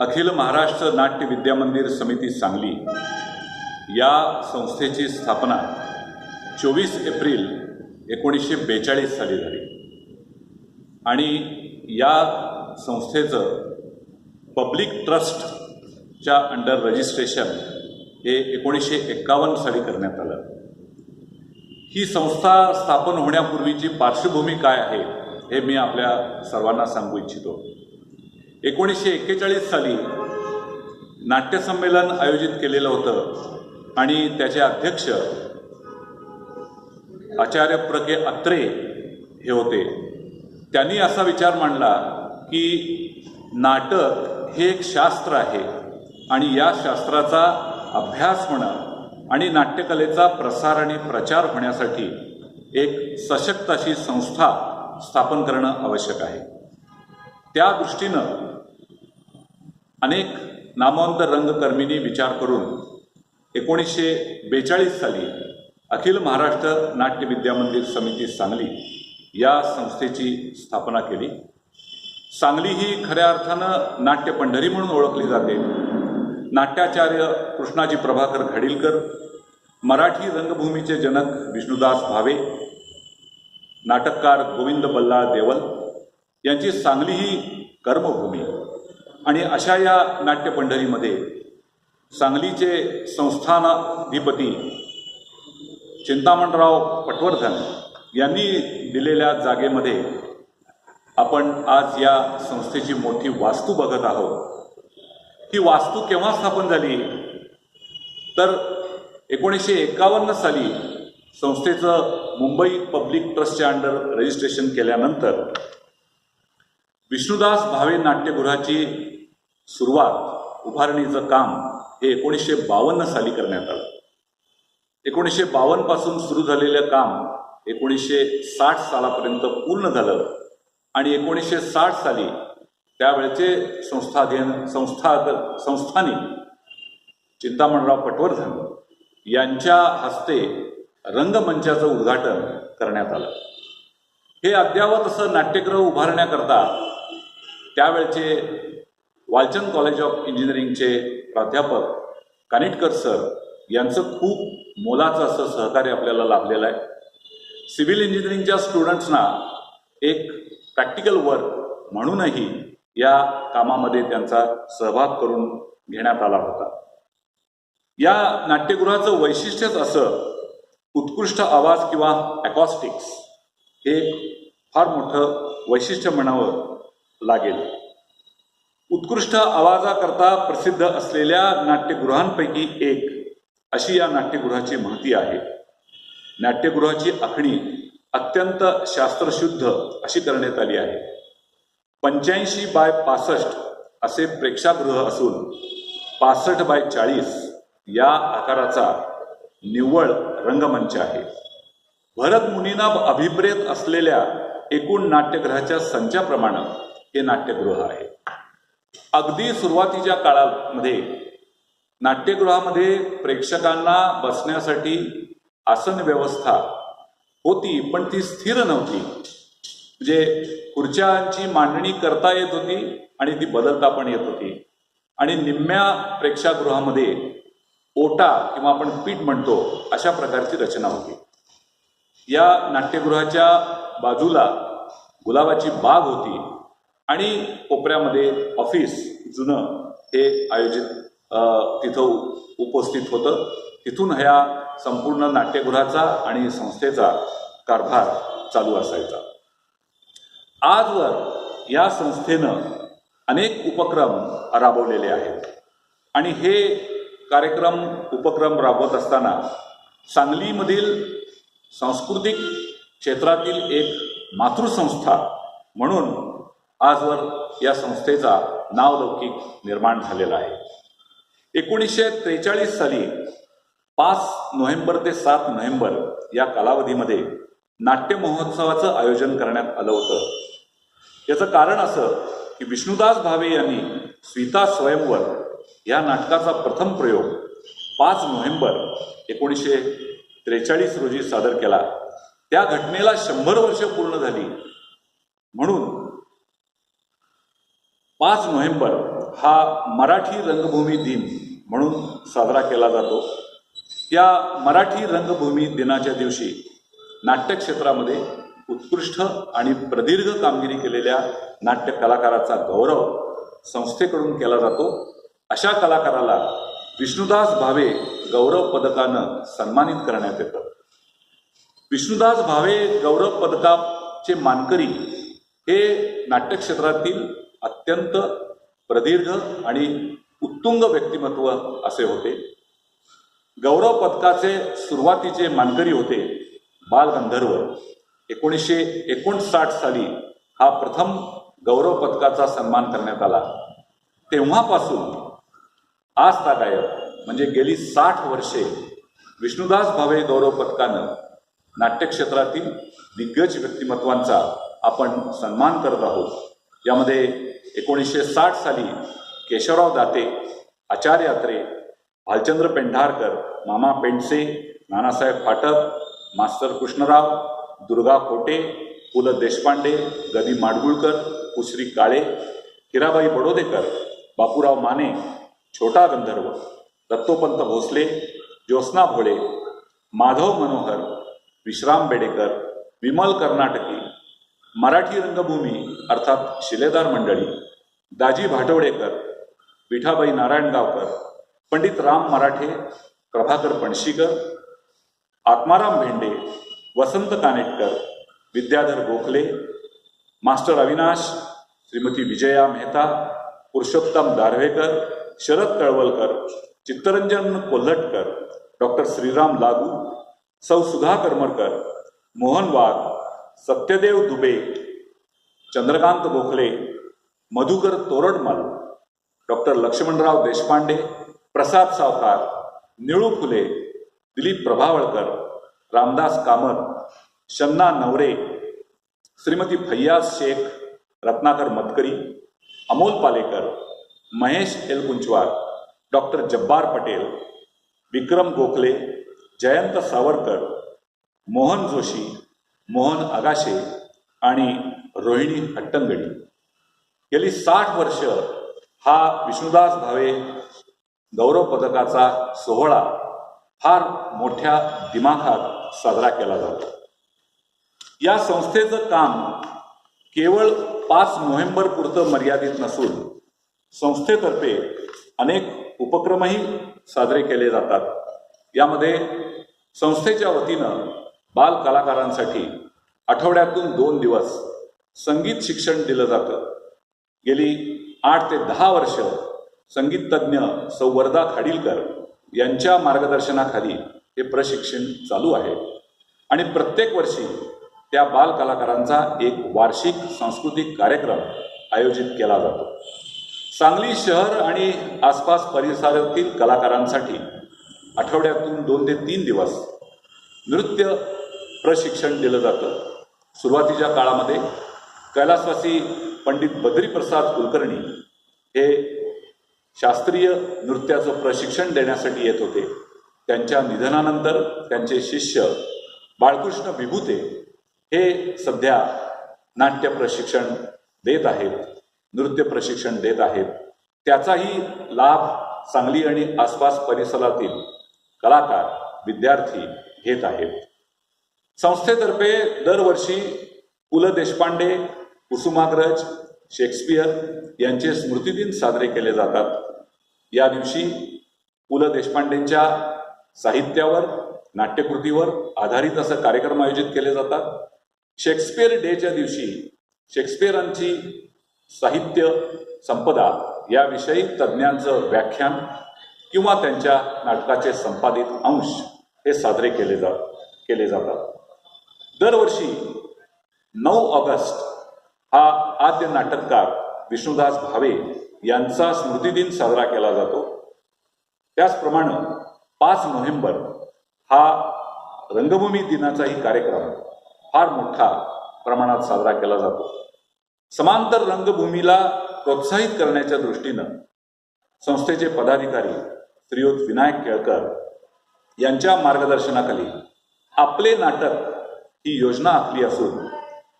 अखिल महाराष्ट्र नाट्य विद्यामंदिर समिती सांगली या संस्थेची स्थापना चोवीस एप्रिल एकोणीसशे बेचाळीस साली झाली. आणि या संस्थेचं पब्लिक ट्रस्टच्या अंडर रजिस्ट्रेशन हे एकोणीसशे एक्कावन्न साली करण्यात आलं. ही संस्था स्थापन होण्यापूर्वीची पार्श्वभूमी काय आहे हे मी आपल्या सर्वांना सांगू इच्छितो. एकोणीसशे एक्केचाळीस साली नाट्यसंमेलन आयोजित केलेलं होतं आणि त्याचे अध्यक्ष आचार्य प्र के अत्रे हे होते. त्यांनी असा विचार मांडला की नाटक हे एक शास्त्र आहे आणि या शास्त्राचा अभ्यास होणं आणि नाट्यकलेचा प्रसार आणि प्रचार होण्यासाठी एक सशक्त अशी संस्था स्थापन करणं आवश्यक आहे. त्या दृष्टीनं अनेक नामवंत रंगकर्मींनी विचार करून एकोणीसशे बेचाळीस साली अखिल महाराष्ट्र नाट्य विद्यामंदिर समिती सांगली या संस्थेची स्थापना केली. सांगली ही खऱ्या अर्थानं नाट्य पंढरी म्हणून ओळखली जाते. नाट्याचार्य कृष्णाजी प्रभाकर खडीलकर मराठी रंगभूमीचे जनक विष्णुदास भावे नाटककार गोविंद बल्लाळ देवल यांची सांगली ही कर्मभूमी. आणि अशा या नाट्य पंढरीमध्ये सांगलीचे संस्थानाधिपती चिंतामणराव पटवर्धन यांनी दिलेल्या जागेमध्ये आपण आज या संस्थेची मोठी वास्तू बघत आहोत. ही वास्तू केव्हा स्थापन झाली? तर एकोणीसशे एकावन्न साली संस्थेचं मुंबई पब्लिक ट्रस्टच्या अंडर रजिस्ट्रेशन केल्यानंतर विष्णुदास भावे नाट्यगृहाची सुरुवात उभारणीचं काम हे एकोणीसशे बावन्न साली करण्यात आलं. एकोणीसशे बावन्नपासून सुरू झालेलं काम एकोणीसशे साठ सालापर्यंत पूर्ण झालं आणि एकोणीसशे साठ साली त्यावेळेचे संस्थाधीन संस्था संस्थानिक चिंतामणराव पटवर्धन यांच्या हस्ते रंगमंचाचं उद्घाटन करण्यात आलं. हे अद्यावत असं नाट्यगृह उभारण्याकरता त्यावेळचे वालचंद कॉलेज ऑफ इंजिनिअरिंगचे प्राध्यापक कानिटकर सर यांचं खूप मोलाचं असं सहकार्य आपल्याला लाभलेलं आहे. सिव्हिल इंजिनिअरिंगच्या स्टुडंट्सना एक प्रॅक्टिकल वर्क म्हणूनही या कामामध्ये त्यांचा सहभाग करून घेण्यात आला होता. या नाट्यगृहाचं वैशिष्ट्यच असं उत्कृष्ट आवाज किंवा ॲकॉस्टिक्स हे फार मोठं वैशिष्ट्य म्हणावं लागेल. उत्कृष्ट आवाजाकरता प्रसिद्ध असलेल्या नाट्यगृहांपैकी एक अशी या नाट्यगृहाची महती आहे. नाट्यगृहाची आखणी अत्यंत शास्त्रशुद्ध अशी करण्यात आली आहे. पंच्याऐंशी बाय पासष्ट असे प्रेक्षागृह असून पासष्ट बाय चाळीस या आकाराचा निव्वळ रंगमंच आहे. भरत मुनींना अभिप्रेत असलेल्या एकूण नाट्यगृहाच्या संचाप्रमाणे हे नाट्यगृह आहे. अगदी सुरुवातीच्या काळामध्ये नाट्यगृहामध्ये प्रेक्षकांना बसण्यासाठी आसन व्यवस्था होती पण ती स्थिर नव्हती. म्हणजे खुर्च्यांची मांडणी करता येत होती आणि ती बदलता पण येत होती. आणि निम्म्या प्रेक्षागृहामध्ये ओटा किंवा आपण पीठ म्हणतो अशा प्रकारची रचना होती. या नाट्यगृहाच्या बाजूला गुलाबाची बाग होती. आणि कोपऱ्यामध्ये ऑफिस जुनं हे आयोजित तिथं उपस्थित होतं. तिथून ह्या संपूर्ण नाट्यगृहाचा आणि संस्थेचा कारभार चालू असायचा. आजवर या संस्थेनं अनेक उपक्रम राबवलेले आहेत. आणि हे कार्यक्रम उपक्रम राबवत असताना सांगलीमधील सांस्कृतिक क्षेत्रातील एक मातृसंस्था म्हणून आजवर या संस्थेचा नावलौकिक निर्माण झालेला आहे. एकोणीसशे त्रेचाळीस साली पाच नोव्हेंबर ते सात नोव्हेंबर या कालावधीमध्ये नाट्य महोत्सवाचं आयोजन करण्यात आलं होतं. याचं कारण असं की विष्णुदास भावे यांनी स्विता स्वयंवर या नाटकाचा प्रथम प्रयोग पाच नोव्हेंबर एकोणीसशे त्रेचाळीस रोजी सादर केला. त्या घटनेला शंभर वर्ष पूर्ण झाली. म्हणून पाच नोव्हेंबर हा मराठी रंगभूमी दिन म्हणून साजरा केला जातो. या मराठी रंगभूमी दिनाच्या दिवशी नाट्यक्षेत्रामध्ये उत्कृष्ट आणि प्रदीर्घ कामगिरी केलेल्या नाट्य कलाकाराचा गौरव संस्थेकडून केला जातो. अशा कलाकाराला विष्णुदास भावे गौरव पदकानं सन्मानित करण्यात येतं. विष्णुदास भावे गौरव पदकाचे मानकरी हे नाट्यक्षेत्रातील अत्यंत प्रदीर्घ आणि उत्तुंग व्यक्तिमत्व असे होते. गौरव पदकाचे सुरुवातीचे मानकरी होते बालगंधर्व एकोणीसशे एकोणसाठ साली हा प्रथम गौरव पदकाचा सन्मान करण्यात आला. तेव्हापासून आज तागायत म्हणजे गेली साठ वर्षे विष्णुदास भावे गौरव पदकानं नाट्यक्षेत्रातील दिग्गज व्यक्तिमत्वांचा आपण सन्मान करत आहोत. यामध्ये एकोणीसशे साठ साली केशवराव दाते आचार्य अत्रे भालचंद्र पेंढारकर मामा पेंडसे नानासाहेब फाटक मास्तर कृष्णराव दुर्गा खोटे पु ल देशपांडे गदी माडगुळकर कुश्री काळे हिराबाई बडोदेकर बापूराव माने छोटा गंधर्व दत्तोपंत भोसले ज्योत्स्ना भोळे माधव मनोहर विश्राम बेडेकर विमल कर्नाटकी मराठी रंगभूमी अर्थात शिलेदार मंडळी Daji Bhatwadekar Vithabai Narayangaonkar Pandit Ram Marathe Prabhakar Panshikar Atmaram Bhende Vasant Kanetkar Vidyadhar Gokhale master Avinash Shrimati Vijaya Mehta Purushottam Darvhekar Sharad Talwalkar Chittaranjan Kolhatkar doctor Shriram Lagoo Sau Sudha Karmarkar Mohan Wagh Satyadev Dubey, Chandrakant Gokhale Madhukar Toradmal, doctor Laxmanrao Deshpande, Prasad Savkar, Nilu Phule, Dilip Prabhavalkar, Ramdas Kamat, Shanna Navare, Shrimati Faiyaz Shaikh, Ratnakar Matkari, Amol Palekar, Mahesh Elkunchwar doctor Jabbar Patel, Vikram Gokhale, Jayant Savarkar, Mohan Joshi Mohan Agashe आणि रोहिणी हट्टंगडी. गेली साठ वर्ष हा विष्णुदास भावे गौरव पदकाचा सोहळा फार मोठ्या दिमाखात साजरा केला जातो. या संस्थेचं काम केवळ पाच नोव्हेंबर पुरतं मर्यादित नसून संस्थेतर्फे अनेक उपक्रमही साजरे केले जातात. यामध्ये संस्थेच्या वतीनं बाल कलाकारांसाठी आठवड्यातून दोन दिवस संगीत शिक्षण दिलं जातं. गेली आठ ते दहा वर्ष संगीततज्ञ सौवर्धा खाडीलकर यांच्या मार्गदर्शनाखाली हे प्रशिक्षण चालू आहे. आणि प्रत्येक वर्षी त्या बाल कलाकारांचा एक वार्षिक सांस्कृतिक कार्यक्रम आयोजित केला जातो. सांगली शहर आणि आसपास परिसरातील कलाकारांसाठी आठवड्यातून दोन ते तीन दिवस नृत्य प्रशिक्षण दिलं जातं. सुरुवातीच्या काळामध्ये कैलासवासी पंडित बद्रीप्रसाद कुलकर्णी हे शास्त्रीय नृत्याचं प्रशिक्षण देण्यासाठी येत होते. त्यांच्या निधनानंतर त्यांचे शिष्य बाळकृष्ण विभूते हे सध्या नाट्य प्रशिक्षण देत आहेत नृत्य प्रशिक्षण देत आहेत. त्याचाही लाभ सांगली आणि आसपास परिसरातील कलाकार विद्यार्थी घेत आहेत. संस्थेतर्फे दरवर्षी पु ल देशपांडे कुसुमाग्रज शेक्सपियर यांचे स्मृतिदिन साजरे केले जातात. या दिवशी पु ल देशपांडेंच्या साहित्यावर नाट्यकृतीवर आधारित असं कार्यक्रम आयोजित केले जातात. शेक्सपियर डेच्या दिवशी शेक्सपियरांची साहित्य संपदा याविषयी तज्ज्ञांचं व्याख्यान किंवा त्यांच्या नाटकाचे संपादित अंश हे साजरे केले जात केले जातात. दरवर्षी नऊ ऑगस्ट हा आद्य नाटककार विष्णुदास भावे यांचा स्मृतिदिन साजरा केला जातो. त्याचप्रमाणे पाच नोव्हेंबर हा रंगभूमी दिनाचाही कार्यक्रम फार मोठा प्रमाणात साजरा केला जातो. समांतर रंगभूमीला प्रोत्साहित करण्याच्या दृष्टीनं संस्थेचे पदाधिकारी श्रीयुत विनायक केळकर यांच्या मार्गदर्शनाखाली आपले नाटक ही योजना आखली असून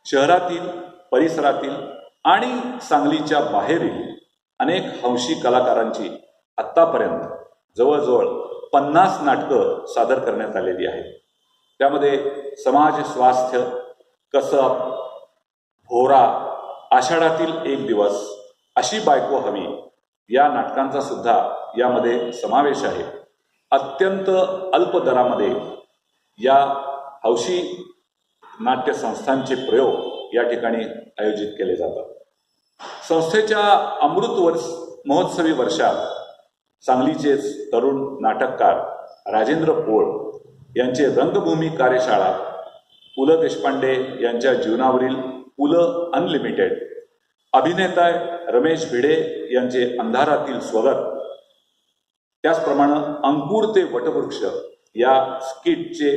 शहरातील परिसरातील आणि सांगलीच्या बाहेरील अनेक हौशी कलाकारांची आत्तापर्यंत जवळजवळ पन्नास नाटकं सादर करण्यात आलेली आहेत. त्यामध्ये समाज स्वास्थ्य कसब भोरा आषाढातील एक दिवस अशी बायको हवी या नाटकांचा सुद्धा यामध्ये समावेश आहे. अत्यंत अल्प दरामध्ये या हौशी नाट्य संस्थांचे प्रयोग या ठिकाणी आयोजित केले जातात. संस्थेच्या अमृत वर्ष महोत्सवी वर्षात सांगलीचेच तरुण नाटककार राजेंद्र पोळ यांचे रंगभूमी कार्यशाळा पु ल देशपांडे यांच्या जीवनावरील पु ल अनलिमिटेड अभिनेता रमेश भिडे यांचे अंधारातील स्वगत. त्याचप्रमाणे अंकुर ते वटवृक्ष या स्किटचे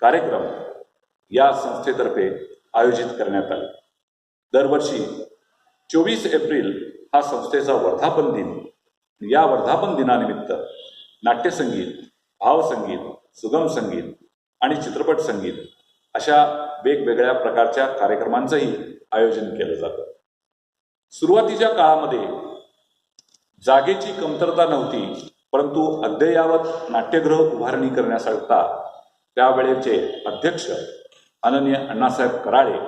कार्यक्रम या संस्थेतर्फे आयोजित करण्यात आले. दरवर्षी चोवीस एप्रिल हा संस्थेचा वर्धापन दिन. या वर्धापन दिनानिमित्त नाट्यसंगीत भावसंगीत सुगम संगीत आणि चित्रपट संगीत अशा वेगवेगळ्या प्रकारच्या कार्यक्रमांचंही आयोजन केलं जातं. सुरुवातीच्या काळामध्ये जागेची कमतरता नव्हती परंतु अद्ययावत नाट्यगृह उभारणी करण्याकरता त्यावेळेचे अध्यक्ष आननीय अण्णासाहेब कराळे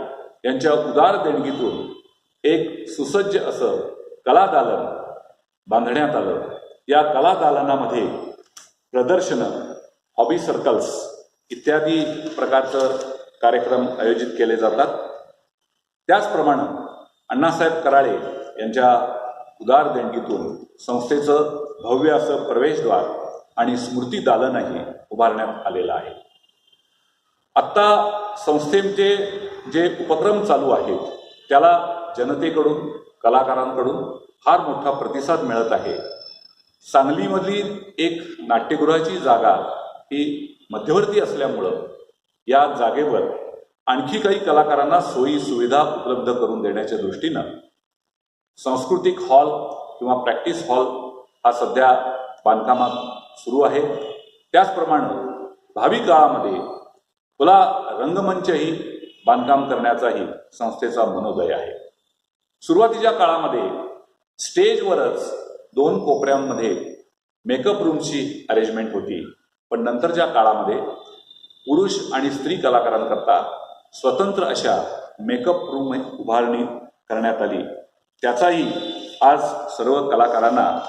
यांच्या उदार देणगीतून एक सुसज्ज असं कला दालन बांधण्यात आलं. या कला दालनामध्ये प्रदर्शनं हॉबी सर्कल्स इत्यादी प्रकारचं कार्यक्रम आयोजित केले जातात. त्याचप्रमाणे अण्णासाहेब कराळे यांच्या उदार देणगीतून संस्थेचं भव्य असं प्रवेशद्वार आणि स्मृती दालनही उभारण्यात आलेलं आहे. आत्ता संस्थेचे जे उपक्रम चालू आहेत त्याला जनतेकडून कलाकारांकडून फार मोठा प्रतिसाद मिळत आहे. सांगलीमधली एक नाट्यगृहाची जागा ही मध्यवर्ती असल्यामुळं या जागेवर आणखी काही कलाकारांना सोयी सुविधा उपलब्ध करून देण्याच्या दृष्टीनं सांस्कृतिक हॉल किंवा प्रॅक्टिस हॉल हा सध्या बांधकामात सुरू आहे. त्याचप्रमाणे भावी काळामध्ये खुला रंगमंचही बांधकाम करण्याचाही संस्थेचा मनोदय आहे. सुरुवातीच्या काळामध्ये स्टेजवरच दोन कोपऱ्यांमध्ये मेकअप रूमची अरेंजमेंट होती. पण नंतरच्या काळामध्ये पुरुष आणि स्त्री कलाकारांकरता स्वतंत्र अशा मेकअप रूम उभारणी करण्यात आली. त्याचाही आज सर्व कलाकारांना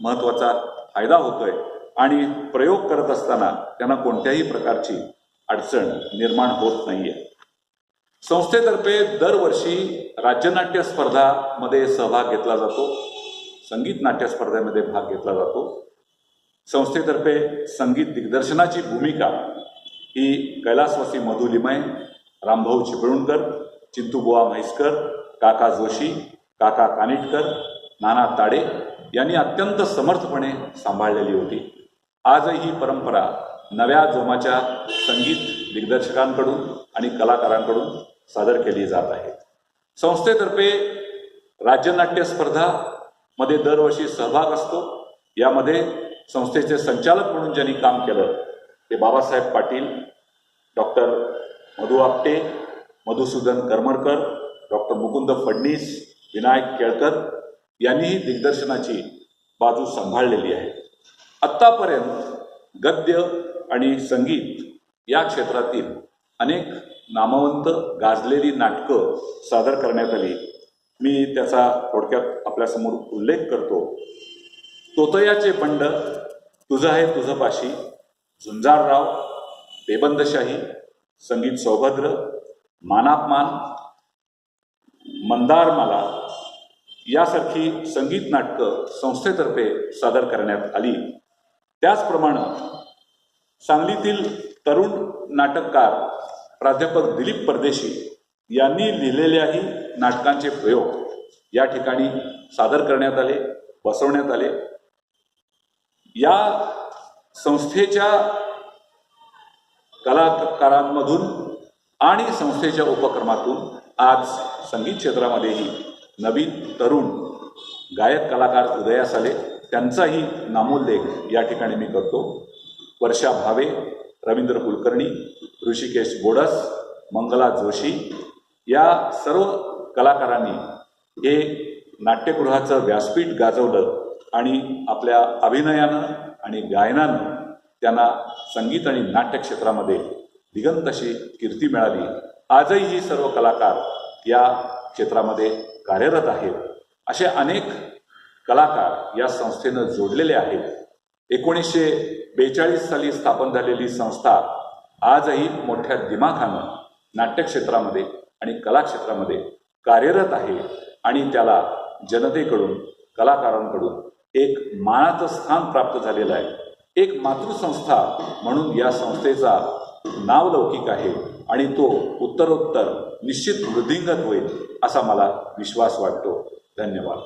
महत्त्वाचा फायदा होतोय आणि प्रयोग करत असताना त्यांना कोणत्याही प्रकारची अडचण निर्माण होत नाहीये. संस्थेतर्फे दरवर्षी राज्यनाट्य स्पर्धामध्ये सहभाग घेतला जातो. संगीत नाट्य स्पर्धेमध्ये भाग घेतला जातो. संस्थेतर्फे संगीत दिग्दर्शनाची भूमिका ही कैलासवासी मधुलिमय रामभाऊ चिपळूणकर चिंतूबुवा म्हैसकर काका जोशी काका कानिटकर नाना ताडे यांनी अत्यंत समर्थपणे सांभाळलेली होती. आजही ही परंपरा नव्या जोमाच्या संगीत दिग्दर्शकांकडून आणि कलाकारांकडून सादर केली जात आहे. संस्थेतर्फे राज्यनाट्य स्पर्धा मध्ये दरवर्षी सहभाग असतो. यामध्ये संस्थेचे संचालक म्हणून ज्यांनी काम केलं ते बाबासाहेब पाटील डॉक्टर मधु आपटे मधुसूदन करमरकर डॉक्टर मुकुंद फडणीस विनायक केळकर यांनीही दिग्दर्शनाची बाजू सांभाळलेली आहे. आत्तापर्यंत गद्य आणि संगीत या क्षेत्रातील अनेक नामवंत गाजलेली नाटकं सादर करण्यात आली. मी त्याचा थोडक्यात आपल्यासमोर उल्लेख करतो. तोतयाचे बंड तुझं आहे तुझं पाशी झुंजारराव बेबंदशाही संगीत सौभद्र मानापमान मंदारमाला यासारखी संगीत नाटकं संस्थेतर्फे सादर करण्यात आली. त्याचप्रमाणे सांगलीतील तरुण नाटककार प्राध्यापक दिलीप परदेशी यांनी लिहिलेल्याही नाटकांचे प्रयोग या ठिकाणी सादर करण्यात आले बसवण्यात आले. या संस्थेच्या कलाकारांमधून आणि संस्थेच्या उपक्रमातून आज संगीत क्षेत्रामध्येही नवीन तरुण गायक कलाकार उदयास आले. त्यांचाही नामोल्लेख या ठिकाणी मी करतो वर्षा भावे रवींद्र कुलकर्णी ऋषिकेश बोडस मंगला जोशी या सर्व कलाकारांनी हे नाट्यगृहाचं व्यासपीठ गाजवलं आणि आपल्या अभिनयानं आणि गायनानं त्यांना संगीत आणि नाट्य क्षेत्रामध्ये दिगंतशी कीर्ती मिळाली. आजही ही सर्व कलाकार या क्षेत्रामध्ये कार्यरत आहेत. असे अनेक कलाकार या संस्थेनं जोडलेले आहेत. एकोणीसशे बेचाळीस साली स्थापन झालेली संस्था आजही मोठ्या दिमाखानं नाट्यक्षेत्रामध्ये आणि कलाक्षेत्रामध्ये कार्यरत आहे आणि त्याला जनतेकडून कलाकारांकडून एक मानाचं स्थान प्राप्त झालेलं आहे. एक मातृसंस्था म्हणून या संस्थेचा नावलौकिक आहे आणि तो उत्तरोत्तर निश्चित वृद्धिंगत होईल असा मला विश्वास वाटतो. धन्यवाद.